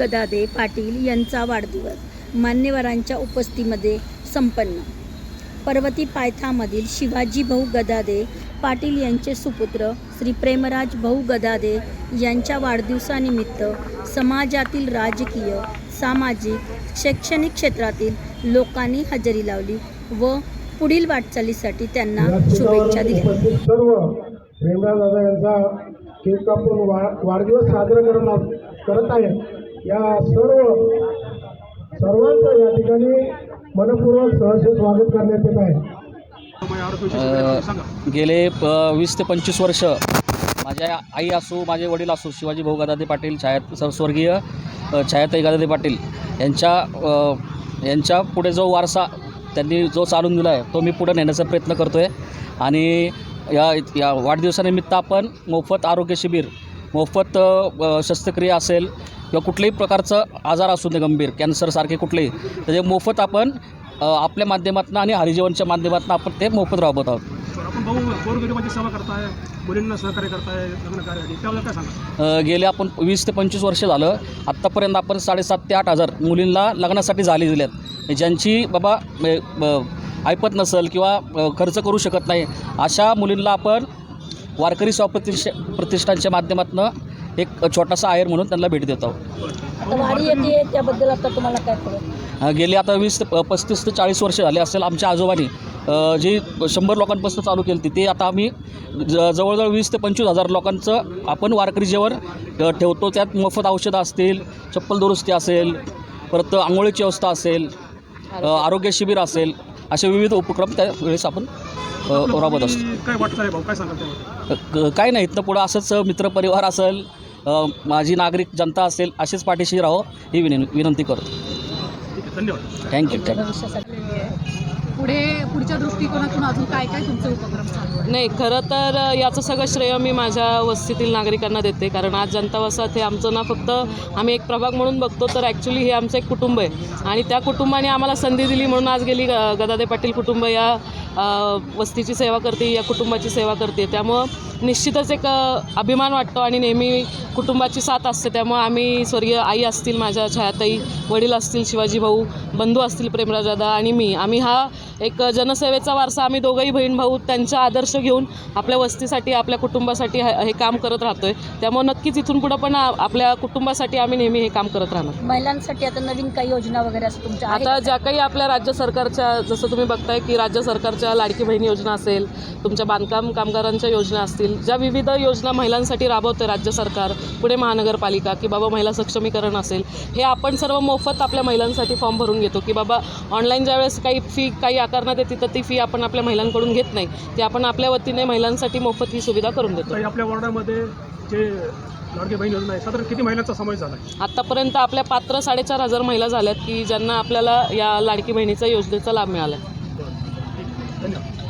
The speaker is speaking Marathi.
गदादे पाटील यांचा वाढदिवस मान्यवरांच्या उपस्थितीमध्ये संपन्न. पर्वती पायथ्यामधील शिवाजी भाऊ गदादे पाटील यांचे सुपुत्र श्री प्रेमराज भाऊ गदादे यांच्या वाढदिवसानिमित्त समाजातील राजकीय सामाजिक शैक्षणिक क्षेत्रातील लोकांनी हजेरी लावली व पुढील वाटचालीसाठी त्यांना शुभेच्छा दिल्या. सर्व प्रेमराज दादा यांचा केक कापून वाढदिवस साजरा करत आहेत. या सर्व सर्वांचं या ठिकाणी मनपूर्वक सहर्ष स्वागत करण्यात येत आहे. गेले प- वीस ते पंचवीस वर्ष माझ्या आई असो माझे वडील असो शिवाजी भाऊ गदादे पाटील छायात स्वर्गीय छायाताई गदादे पाटील यांच्या यांच्या पुढे जो वारसा त्यांनी जो चालून दिला आहे तो मी पुढे नेण्याचा प्रयत्न करतो आहे आणि या या वाढदिवसानिमित्त आपण मोफत आरोग्य शिबिर मोफत शस्त्रक्रिया असेल किंवा कुठल्याही प्रकारचं आजार असू दे गंभीर कॅन्सरसारखे कुठलेही त्याचे मोफत आपण आपल्या माध्यमातून आणि हरिजीवनच्या माध्यमातून आपण ते मोफत राबवत आहोत. गेले आपण वीस ते पंचवीस वर्ष झालं आत्तापर्यंत आपण साडेसात ते आठ हजार मुलींना लग्नासाठी झाले दिले आहेत ज्यांची बाबा ऐपत नसेल किंवा खर्च करू शकत नाही अशा मुलींना आपण वारकरी स्वप्रतिष्ठ प्रतिष्ठानच्या माध्यमातून एक छोटासा आयर म्हणून त्यांना भेट देतो आता वारी येते त्याबद्दल आता तुम्हाला काय कळत अ, गेली आता वीस ते प- पस्तीस ते चाळीस वर्ष झाले असेल आमच्या आजोबांनी. अ, जी शंभर लोकांपासून चालू केली होती ते आता आम्ही ज जवळजवळ वीस ते पंचवीस हजार लोकांचं आपण वारकरी जेवण अ, ठेवतो. त्यात मोफत औषधं असतील चप्पल दुरुस्ती असेल परत आंघोळीची व्यवस्था असेल अ, आरोग्य शिबिर असेल. असे विविध उपक्रम त्यावेळेस आपण राबवत असतो. काय वाटतं आहे भाऊ? काय सांगा त्याबद्दल? क- काय नाही. इथनं पुढं असंच मित्रपरिवार असेल माझी नागरिक जनता असेल असेच पाठीशी राहो ही विन विनंती करतो. ठीक आहे धन्यवाद. थँक्यू थँक्यू पुढे पुढच्या दृष्टिकोनातून अजून काय काय तुमचे उपक्रम चालू नाही खरं तर याचं सगळं श्रेय मी माझ्या वस्तीतील नागरिकांना देते. कारण आज जनता वसाहत हे आमचं ना फक्त आम्ही एक प्रभाग म्हणून बघतो तर ॲक्च्युली हे आमचं एक कुटुंब आहे. आणि त्या कुटुंबाने आम्हाला संधी दिली म्हणून आज गेली ग- गदादे पाटील कुटुंब या वस्तीची सेवा करते या कुटुंबाची सेवा करते. त्यामुळं निश्चितच एक अभिमान वाटतो आणि नेहमी कुटुंबाची साथ असते. त्यामुळं आम्ही स्वर्गीय आई असतील माझ्या छायाताई वडील असतील शिवाजी भाऊ बंधू असतील प्रेमराजदादा आणि मी. आम्ही हा एक जनसेवेचा वारसा आम्ही दोघंही बहीण भाऊ त्यांचा आदर्श घेऊन आपल्या वस्तीसाठी आपल्या कुटुंबासाठी हे काम करत राहतो आहे त्यामुळे नक्कीच इथून पुढं पण आपल्या कुटुंबासाठी आम्ही नेहमी हे काम करत राहणार. महिलांसाठी आता नवीन काही योजना वगैरे असं तुमच्या आता? ज्या काही आपल्या राज्य सरकारच्या जसं तुम्ही बघताय की राज्य सरकारच्या लाडकी बहीण योजना असेल तुमच्या बांधकाम कामगारांच्या योजना असतील ज्या विविध योजना महिलांसाठी राबवते राज्य सरकार पुणे महानगरपालिका की बाबा महिला सक्षमीकरण असेल हे आपण सर्व मोफत आपल्या महिलांसाठी फॉर्म भरून घेतो की बाबा ऑनलाईन ज्यावेळेस काही फी काही आकारण्यात येते तर ती फी आपण आपल्या महिलांकडून घेत नाही. ती आपण आपल्या वतीने महिलांसाठी मोफत ही सुविधा करून देतो. आपल्या वॉर्डामध्ये जे लाडके बहीण योजना आहे साधारण किती महिलांचा समावेश झाला? आहे आत्तापर्यंत आपल्या पात्र साडेचार हजार महिला झाल्यात की ज्यांना आपल्याला या लाडकी बहिणीचा योजनेचा लाभ मिळाला आहे ठीक आहे धन्यवाद